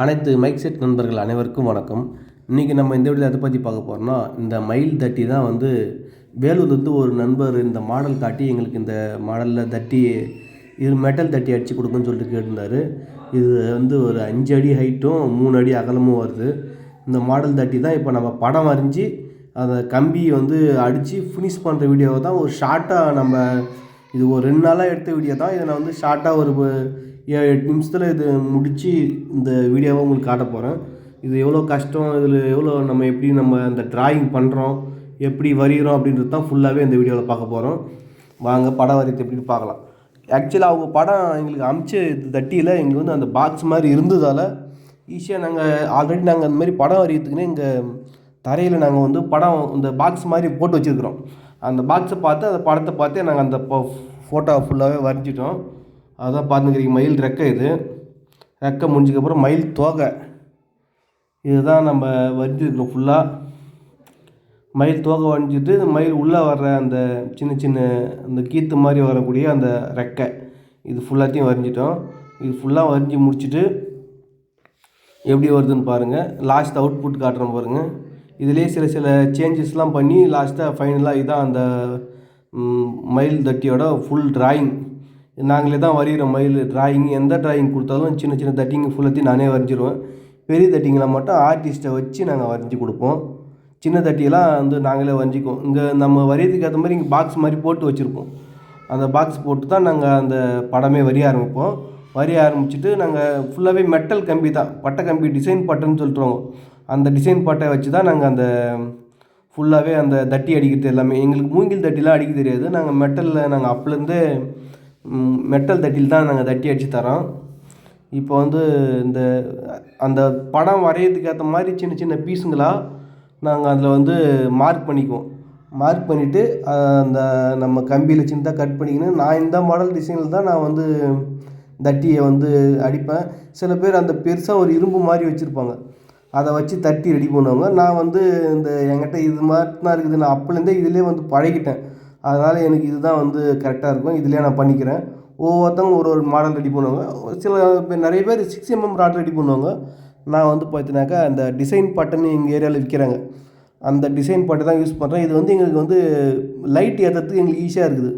அனைத்து mic set நண்பர்கள் அனைவருக்கும் வணக்கம். இன்றைக்கி நம்ம இந்த வீடியோ எதை பற்றி பார்க்க போகிறோம்னா இந்த மயில் தட்டி தான் வந்து வேலூர்லேருந்து ஒரு நண்பர் இந்த மாடல் காட்டி எங்களுக்கு இந்த மாடலில் தட்டி இது மெட்டல் தட்டி அடித்து கொடுக்குன்னு சொல்லிட்டு கேட்டிருந்தாரு. இது வந்து ஒரு அஞ்சு அடி ஹைட்டும் மூணு அடி அகலமும் வருது. இந்த மாடல் தட்டி தான் இப்போ நம்ம படம் வரைஞ்சி அந்த கம்பி வந்து அடித்து ஃபினிஷ் பண்ணுற வீடியோவை தான் ஒரு ஷார்ட்டாக நம்ம இது ஒரு ரெண்டு நாளாக எடுத்த வீடியோ தான். இதை நான் வந்து ஷார்ட்டாக ஒரு எட்டு நிமிஷத்தில் இது முடித்து இந்த வீடியோவை உங்களுக்கு காட்ட போகிறேன் இது எவ்வளோ கஷ்டம் இதில் எவ்வளோ நம்ம எப்படி நம்ம அந்த டிராயிங் பண்ணுறோம் எப்படி வரைகிறோம் அப்படின்றது தான் ஃபுல்லாகவே இந்த வீடியோவில் பார்க்க போகிறோம் வாங்க படம் வரைத்து எப்படின்னு பார்க்கலாம். ஆக்சுவலாக அவங்க படம் எங்களுக்கு அமிச்ச இது தட்டியில் எங்களுக்கு வந்து அந்த பாக்ஸ் மாதிரி இருந்ததால் ஈஸியாக நாங்கள் ஆல்ரெடி நாங்கள் அந்த மாதிரி படம் வரைகிறதுக்குன்னே எங்கள் தரையில் நாங்கள் வந்து படம் இந்த பாக்ஸ் மாதிரி போட்டு வச்சுருக்குறோம். அந்த பாக்ஸை பார்த்து அந்த படத்தை பார்த்தே நாங்கள் அந்த ஃபோட்டோ ஃபுல்லாகவே வரைஞ்சிட்டோம். அதான் பார்த்துக்கிறீங்க மயில் ரெக்கை இது. ரெக்கை முடிஞ்சதுக்கப்புறம் மயில் தோகை. இதுதான் நம்ம வரைஞ்சிருக்கிறோம் ஃபுல்லாக மயில் தோகை வரைஞ்சிட்டு மயில் உள்ளே வர்ற அந்த சின்ன சின்ன அந்த கீத்து மாதிரி வரக்கூடிய அந்த ரெக்கை. இது ஃபுல்லாத்தையும் வரைஞ்சிட்டோம். இது ஃபுல்லாக வரைஞ்சி முடிச்சுட்டு எப்படி வருதுன்னு பாருங்கள் லாஸ்ட் அவுட்புட் காட்டுறோம் பாருங்கள் இதிலே சில சில சேஞ்சஸ்லாம் பண்ணி லாஸ்ட்டாக ஃபைனலாக இதான் அந்த மயில் தட்டியோட ஃபுல் ட்ராயிங் நாங்களே தான் வரைகிற மயில் டிராயிங் எந்த டிராயிங் கொடுத்தாலும் சின்ன சின்ன தட்டிங்க ஃபுல்லாத்தையும் நானே வரைஞ்சிருவேன். பெரிய தட்டிங்களை மட்டும் ஆர்டிஸ்ட்டை வச்சு நாங்கள் வரைஞ்சி கொடுப்போம். சின்ன தட்டியெல்லாம் வந்து நாங்களே வரைஞ்சிக்குவோம். இங்கே நம்ம வரையறதுக்கு ஏற்ற மாதிரி இங்கே பாக்ஸ் மாதிரி போட்டு வச்சுருப்போம். அந்த பாக்ஸ் போட்டு தான் நாங்கள் அந்த படமே வரைய ஆரம்பிப்போம். வரைய ஆரம்பிச்சுட்டு நாங்கள் ஃபுல்லாகவே மெட்டல் கம்பி தான் பட்டை கம்பி டிசைன் பட்டைன்னு சொல்லிட்டுருவோம் அந்த டிசைன் பட்டை வச்சு தான் நாங்கள் அந்த ஃபுல்லாகவே அந்த தட்டி அடிக்கிறது எல்லாமே. எங்களுக்கு மூங்கில் தட்டிலாம் அடிக்க தெரியாது. நாங்கள் மெட்டலில் நாங்கள் அப்போலேருந்தே மெட்டல் தட்டியில் தான் நாங்கள் தட்டி அடித்து தரோம் இப்போ வந்து இந்த அந்த படம் வரைகிறதுக்கு ஏற்ற மாதிரி சின்ன சின்ன பீஸுங்களாக நாங்கள் அதில் வந்து மார்க் பண்ணிக்குவோம். மார்க் பண்ணிவிட்டு அந்த நம்ம கம்பியில் சின்னதாக கட் பண்ணிக்கின்னு நான் இந்த மாடல் டிசைனில் தான் நான் வந்து தட்டியை வந்து அடிப்பேன். சில பேர் அந்த பெருசாக ஒரு இரும்பு மாதிரி வச்சுருப்பாங்க. அதை வச்சு தட்டி ரெடி பண்ணுவாங்க. நான் வந்து இந்த என்கிட்ட இது மாதிரி தான் இருக்குது. நான் அப்போலேருந்தே இதிலே வந்து பழகிட்டேன். அதனால் எனக்கு இதுதான் வந்து கரெக்டாக இருக்கும். இதிலே நான் பண்ணிக்கிறேன். ஒவ்வொருத்தவங்க ஒரு ஒரு மாடல் ரெடி பண்ணுவாங்க. ஒரு சில பேர் நிறைய பேர் சிக்ஸ் எம்எம் ராட் ரெடி பண்ணுவாங்க. நான் வந்து பார்த்தீங்கன்னாக்கா அந்த டிசைன் பட்டன் எங்கள் ஏரியாவில் விற்கிறாங்க அந்த டிசைன் பட்டு தான் யூஸ் பண்ணுறேன் இது வந்து எங்களுக்கு வந்து லைட் ஏற்றுறதுக்கு எங்களுக்கு ஈஸியாக இருக்குது.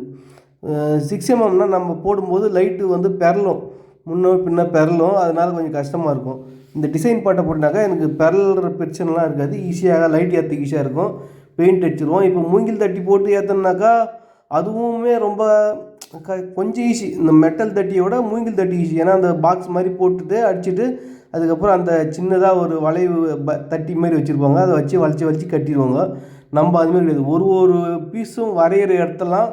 சிக்ஸ் எம்எம்னா நம்ம போடும்போது லைட்டு வந்து பெறலும். முன்னே பின்ன பெறலும். அதனால் கொஞ்சம் கஷ்டமாக இருக்கும். இந்த டிசைன் பாட்டை போட்டினாக்கா எனக்கு பெறல்ற பிரச்சனைலாம் இருக்காது. ஈஸியாக லைட் ஏற்றுக்கு ஈஸியாக இருக்கும். பெயிண்ட் அடிச்சிருவோம். இப்போ மூங்கில் தட்டி போட்டு ஏற்றினாக்கா அதுவுமே ரொம்ப க கொஞ்சம் ஈஸி இந்த மெட்டல் தட்டியோட மூங்கில் தட்டி ஈஸி ஏன்னா அந்த பாக்ஸ் மாதிரி போட்டுட்டு அடிச்சுட்டு அதுக்கப்புறம் அந்த சின்னதாக ஒரு வளைவு ப தட்டி மாதிரி வச்சுருப்பாங்க. அதை வச்சு வளைச்சி வளைச்சி கட்டிடுவாங்க. நம்ம அதுமாதிரி கிடையாது. ஒரு ஒரு பீஸும் வரைகிற இடத்தெல்லாம்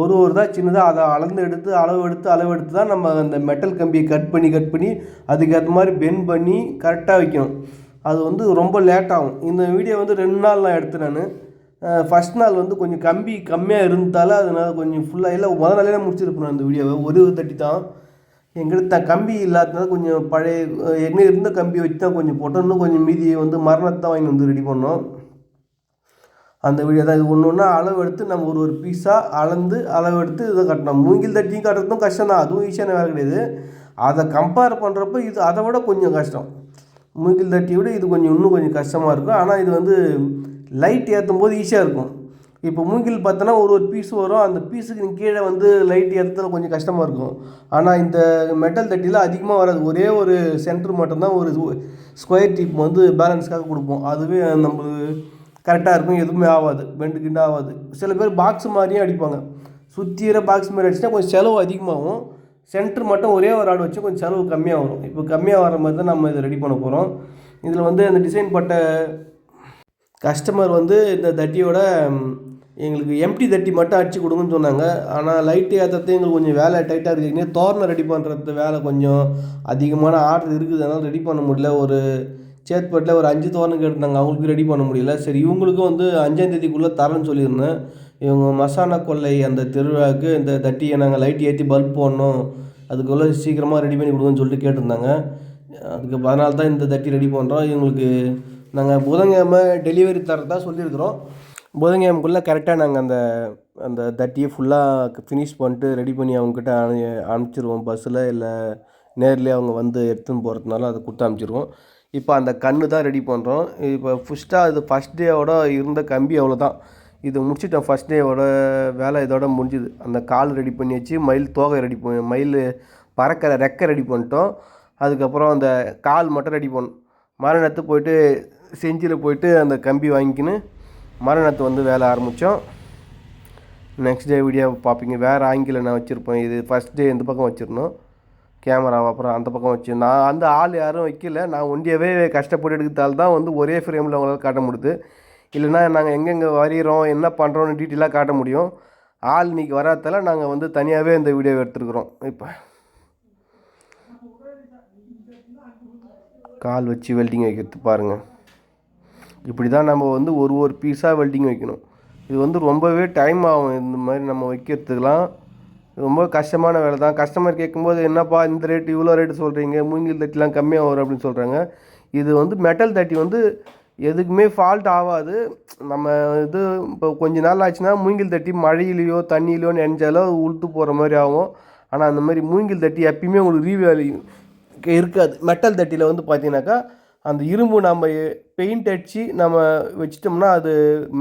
ஒரு ஒரு தான் சின்னதாக அதை அளந்து எடுத்து அளவு எடுத்து அளவு எடுத்து தான் நம்ம அந்த மெட்டல் கம்பியை கட் பண்ணி கட் பண்ணி அதுக்கேற்ற மாதிரி பெண்ட் பண்ணி கரெக்டாக வைக்கணும். அது வந்து ரொம்ப லேட் ஆகும். இந்த வீடியோ வந்து ரெண்டு நாள் நான் எடுத்தேன் நான். ஃபஸ்ட் நாள் வந்து கொஞ்சம் கம்பி கம்மியாக இருந்தால அதனால் கொஞ்சம் ஃபுல்லாக இல்லை முதல் நாளே முடிச்சிருப்பேன் அந்த வீடியோவை ஒரு தட்டி தான். எங்கிட்ட கம்பி இல்லாததுனால கொஞ்சம் பழைய என்ன இருந்த கம்பி வச்சு தான் கொஞ்சம் போட்டோம். இன்னும் கொஞ்சம் மீதி வந்து மரணத்தை தான் வாங்கி வந்து ரெடி பண்ணோம். அந்த வீடியோ தான். இது ஒன்று ஒன்றா அளவு எடுத்து நம்ம ஒரு ஒரு பீஸாக அளந்து அளவு எடுத்து இதை கட்டணும். மூங்கில் தட்டியும் கட்டுறதும் கஷ்டம் தான். அதுவும் ஈஸியான வேலை கிடையாது. அதை கம்பேர் பண்ணுறப்ப இது அதை விட கொஞ்சம் கஷ்டம். மூங்கில் தட்டியை விட இது கொஞ்சம் இன்னும் கொஞ்சம் கஷ்டமாக இருக்கும். ஆனால் இது வந்து லைட் ஏற்றும் போது ஈஸியாக இருக்கும். இப்போ மூங்கில் பார்த்தோன்னா ஒரு ஒரு பீஸ் வரும். அந்த பீஸுக்கு கீழே வந்து லைட் ஏற்றுறதுல கொஞ்சம் கஷ்டமாக இருக்கும். ஆனால் இந்த மெட்டல் தட்டியில் அதிகமாக வராது. ஒரே ஒரு சென்டர் மட்டும்தான் ஒரு ஸ்கொயர் டிப் வந்து பேலன்ஸ்க்காக கொடுப்போம். அதுவே நம்மளுக்கு கரெக்டாக இருக்கும். எதுவுமே ஆகாது. பெண்டு கிண்டு ஆகாது சில பேர் பாக்ஸ் மாதிரியும் அடிப்பாங்க. சுற்றிற பாக்ஸ் மாதிரி அடிச்சுன்னா கொஞ்சம் செலவு அதிகமாகும். சென்டர் மட்டும் ஒரே ஒரு ஆடு வச்சு கொஞ்சம் செலவு கம்மியாக வரும். இப்போ கம்மியாக வர மாதிரி தான் நம்ம இதை ரெடி பண்ண போகிறோம் இதில் வந்து அந்த டிசைன் பட்ட கஸ்டமர் வந்து இந்த தட்டியோட எங்களுக்கு எம்டி தட்டி மட்டும் அடிச்சு கொடுங்கன்னு சொன்னாங்க. ஆனால் லைட்டு ஏற்றுறது எங்களுக்கு கொஞ்சம் வேலை டைட்டாக இருக்கீங்க தோரணை ரெடி பண்ணுறது வேலை கொஞ்சம் அதிகமான ஆர்டர் இருக்குது. அதனால் ரெடி பண்ண முடியல. ஒரு சேத்பட்டில் ஒரு அஞ்சு தோரணம் கேட்டிருந்தாங்க. அவங்களுக்கு ரெடி பண்ண முடியல. சரி இவங்களுக்கும் வந்து அஞ்சாந்தேதிக்குள்ளே தரேன்னு சொல்லியிருந்தேன். இவங்க மசானா கொள்ளை அந்த திருவிழாவுக்கு இந்த தட்டியை நாங்கள் லைட் ஏற்றி பல்ப் போடணும். அதுக்குள்ளே சீக்கிரமாக ரெடி பண்ணி கொடுங்கன்னு சொல்லிட்டு கேட்டிருந்தாங்க. அதுக்கு அதனால தான் இந்த தட்டி ரெடி பண்ணுறோம் இவங்களுக்கு நாங்கள் புதன்கிழமை டெலிவரி தரதா சொல்லியிருக்கிறோம். புதன்கிழமைக்குள்ளே கரெக்டாக நாங்கள் அந்த அந்த தட்டியை ஃபுல்லாக ஃபினிஷ் பண்ணிட்டு ரெடி பண்ணி அவங்கக்கிட்ட அனு அனுப்பிச்சிருவோம். பஸ்ஸில் இல்லை நேர்லேயே அவங்க வந்து எடுத்துன்னு போகிறதுனால அதை கொடுத்து அனுப்பிச்சிருவோம். இப்போ அந்த கன்று தான் ரெடி பண்ணுறோம் இப்போ ஃபஸ்ட்டாக அது ஃபஸ்ட் டேவோட இருந்த கம்பி அவ்வளோ தான் இது முடிச்சிட்டோம் ஃபஸ்ட் டேவோட வேலை இதோட முடிஞ்சுது. அந்த கால் ரெடி பண்ணி வச்சு மயில் தோகை ரெடி பண்ணி மயில் பறக்கிற ரெக்கை ரெடி பண்ணிட்டோம். அதுக்கப்புறம் அந்த கால் மட்டும் ரெடி பண்ணோம். மறுநாத்து போயிட்டு செஞ்சியில் போயிட்டு அந்த கம்பி வாங்கிக்கின்னு மறுநேரத்து வந்து வேலை ஆரம்பித்தோம் நெக்ஸ்ட் டே வீடியோ பார்ப்பீங்க. வேறு ஆங்கில நான் வச்சுருப்பேன். இது ஃபஸ்ட் டே இந்த பக்கம் வச்சிருந்தோம். கேமரா அப்புறம் அந்த பக்கம் வச்சு. நான் அந்த ஆள் யாரும் வைக்கல. நான் ஒண்டியவே கஷ்டப்பட்டு எடுக்கிறதால தான் வந்து ஒரே ஃப்ரேமில் அவங்களால காட்ட முடியுது. இல்லைன்னா நாங்கள் எங்கெங்கே வரைகிறோம் என்ன பண்ணுறோன்னு டீட்டெயிலாக காட்ட முடியும். ஆள் இன்னைக்கு வராதால நாங்கள் வந்து தனியாகவே இந்த வீடியோ எடுத்துருக்குறோம். இப்போ. கால் வச்சு வெல்டிங் வைக்கிறது பாருங்கள் இப்படி தான் நம்ம வந்து ஒரு ஒரு பீஸாக வெல்டிங் வைக்கணும். இது வந்து ரொம்பவே டைம் ஆகும். இந்த மாதிரி நம்ம வைக்கிறதுக்கெலாம் ரொம்ப கஷ்டமான வேலை தான். கஸ்டமர் கேட்கும்போது என்னப்பா இந்த ரேட்டு இவ்வளோ ரேட்டு சொல்கிறீங்க மூங்கில் தட்டிலாம் கம்மியாக வரும் அப்படின்னு சொல்கிறாங்க இது வந்து மெட்டல் தட்டி வந்து எதுக்குமே ஃபால்ட் ஆகாது நம்ம இது இப்போ கொஞ்ச நாள் ஆச்சுன்னா மூங்கில் தட்டி மழையிலையோ தண்ணியிலையோ நினைஞ்சாலோ உளுத்து போகிற மாதிரி ஆகும். ஆனால் அந்த மாதிரி மூங்கில் தட்டி எப்பயுமே உங்களுக்கு ரீவேலி இருக்காது. மெட்டல் தட்டியில் வந்து பார்த்தீங்கன்னாக்கா அந்த இரும்பு நம்ம பெயிண்ட் அடித்து நம்ம வச்சிட்டோம்னா அது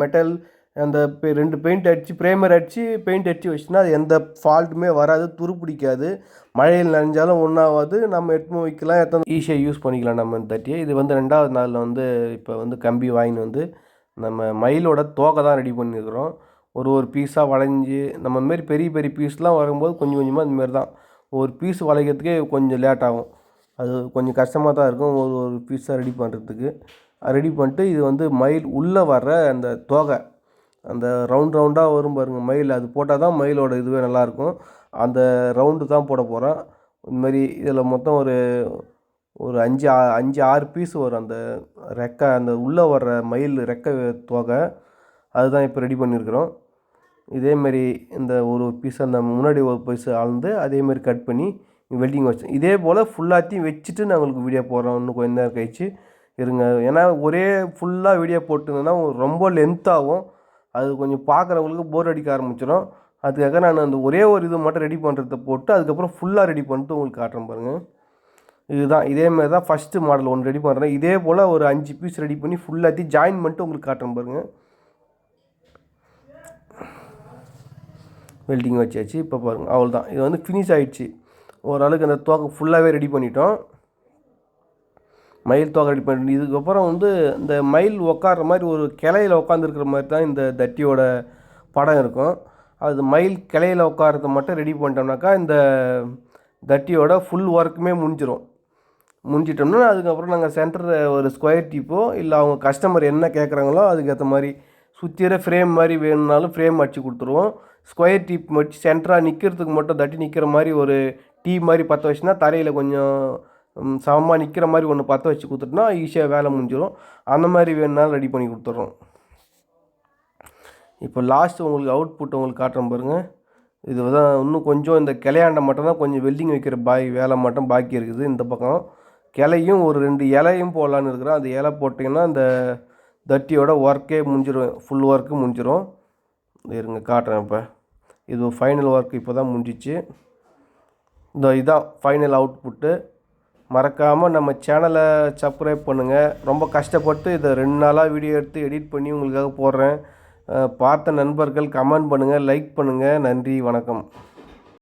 மெட்டல் அந்த பெ- ரெண்டு பெயிண்ட் அடித்து ப்ரேமர் அடித்து பெயிண்ட் அடித்து வச்சுன்னா அது எந்த ஃபால்ட்டுமே வராது துரு பிடிக்காது. மழையில் நனைஞ்சாலும் ஒன்றாகாது நம்ம எடுத்து வைக்கலாம். எத்தனை ஈஸியாக யூஸ் பண்ணிக்கலாம் நம்ம இந்த தட்டியை. இது வந்து ரெண்டாவது நாளில் வந்து இப்போ வந்து கம்பி வாங்கின்னு வந்து நம்ம மயிலோட தோகை தான் ரெடி பண்ணியிருக்கிறோம் ஒரு ஒரு பீஸாக வளைஞ்சு நம்ம மாரி பெரிய பெரிய பீஸ்லாம் வரும்போது கொஞ்சம் கொஞ்சமாக இந்தமாரி தான். ஒரு பீஸ் வளைக்கிறதுக்கே கொஞ்சம் லேட் ஆகும். அது கொஞ்சம் கஷ்டமாக தான் இருக்கும் ஒரு ஒரு பீஸாக ரெடி பண்ணுறதுக்கு ரெடி பண்ணிட்டு இது வந்து மயில் உள்ளே வர்ற அந்த தோகை. அந்த ரவுண்ட் ரவுண்டாக வரும் பாருங்கள் மயில். அது போட்டால் தான் மயிலோட இதுவே நல்லாயிருக்கும். அந்த ரவுண்டு தான் போட போகிறோம் இந்தமாரி இதில் மொத்தம் ஒரு ஒரு அஞ்சு ஆ- அஞ்சு ஆறு பீஸ் வரும். அந்த ரெக்கை அந்த உள்ளே வர்ற மயில் ரெக்கை தோகை. அதுதான் இப்போ ரெடி பண்ணியிருக்கிறோம். இதேமாரி இந்த ஒரு பீஸ் அந்த முன்னாடி ஒரு பீஸ் அளந்து அதேமாரி கட் பண்ணி வெல்டிங் வச்சு இதே போல் ஃபுல்லாத்தையும் வச்சுட்டு நான் உங்களுக்கு வீடியோ போடுறோம் இன்னும் கொஞ்ச நேரம் கழிச்சு இருங்க. ஏன்னா ஒரே ஃபுல்லாக வீடியோ போட்டுருந்தேன்னா ரொம்ப லென்த் ஆகும். அது கொஞ்சம் பார்க்குறவங்களுக்கு போர் அடிக்க ஆரம்பிச்சிடும் அதுக்காக நான் அந்த ஒரே ஒரு இது மட்டும் ரெடி பண்ணுறத போட்டு அதுக்கப்புறம் ஃபுல்லாக ரெடி பண்ணிட்டு உங்களுக்கு காட்டுறேன் பாருங்கள் இதுதான் இதேமாதிரி தான் ஃபஸ்ட்டு மாடல் ஒன்று ரெடி பண்ணுறேன் இதே போல் ஒரு அஞ்சு பீஸ் ரெடி பண்ணி ஃபுல்லாத்தையும் ஜாயின் பண்ணிட்டு உங்களுக்கு காட்டுறேன் பாருங்கள் வெல்டிங் வச்சாச்சு. இப்போ பாருங்கள் அவ்வளோதான் இது வந்து ஃபினிஷ் ஆகிடுச்சு ஓரளவுக்கு அந்த தோக்கை ஃபுல்லாகவே ரெடி பண்ணிட்டோம். மயில் தோகை ரெடி பண்ணி இதுக்கப்புறம் வந்து இந்த மயில் உட்கார்ற மாதிரி ஒரு கிளையில் உட்காந்துருக்கிற மாதிரி தான் இந்த தட்டியோட படம் இருக்கும். அது மயில் கிளையில் உட்காரத மட்டும் ரெடி பண்ணிட்டோம்னாக்கா இந்த தட்டியோட ஃபுல் ஒர்க்குமே முடிஞ்சிடும் முடிஞ்சிட்டோம்னா அதுக்கப்புறம் நாங்கள் சென்டரில் ஒரு ஸ்கொயர் டீப்போ இல்லை அவங்க கஸ்டமர் என்ன கேட்குறாங்களோ அதுக்கேற்ற மாதிரி சுற்றிற ஃப்ரேம் மாதிரி வேணும்னாலும் ஃப்ரேம் அடிச்சு கொடுத்துருவோம். ஸ்கொயர் டீப் வச்சு சென்டராக நிற்கிறதுக்கு மட்டும் தட்டி நிற்கிற மாதிரி ஒரு டீ மாதிரி பற்ற வச்சுனா தரையில் கொஞ்சம் சமமாக நிற்கிற மாதிரி ஒன்று பற்ற வச்சு கொடுத்துட்டோம்னா ஈஸியாக வேலை முடிஞ்சிடும் அந்த மாதிரி வேணுனாலும் ரெடி பண்ணி கொடுத்துட்றோம் இப்போ லாஸ்ட் உங்களுக்கு அவுட்புட் உங்களுக்கு காட்டுறேன் பாருங்கள் இது தான் இன்னும் கொஞ்சம் இந்த கிளையாண்ட மட்டும் தான் கொஞ்சம் வெல்டிங் வைக்கிற பாய் வேலை மட்டும் பாக்கி இருக்குது இந்த பக்கம். கிளையும் ஒரு ரெண்டு இலையும் போடலான்னு இருக்கிறேன். அந்த இலை போட்டிங்கன்னா அந்த தட்டியோட ஒர்க்கே முடிஞ்சிடும் ஃபுல் ஒர்க்கு முடிஞ்சிடும் இருங்க காட்டுறேன் இப்போ. இது ஃபைனல் ஒர்க் இப்போ தான் முடிஞ்சிச்சு. இந்த இதான் ஃபைனல் அவுட்புட்டு மறக்காமல் நம்ம சேனலை சப்ஸ்கிரைப் பண்ணுங்கள் ரொம்ப கஷ்டப்பட்டு இதை ரெண்டு நாளாக வீடியோ எடுத்து எடிட் பண்ணி உங்களுக்காக போடுறேன். பார்த்த நண்பர்கள் கமெண்ட் பண்ணுங்கள் லைக் பண்ணுங்கள் நன்றி வணக்கம்.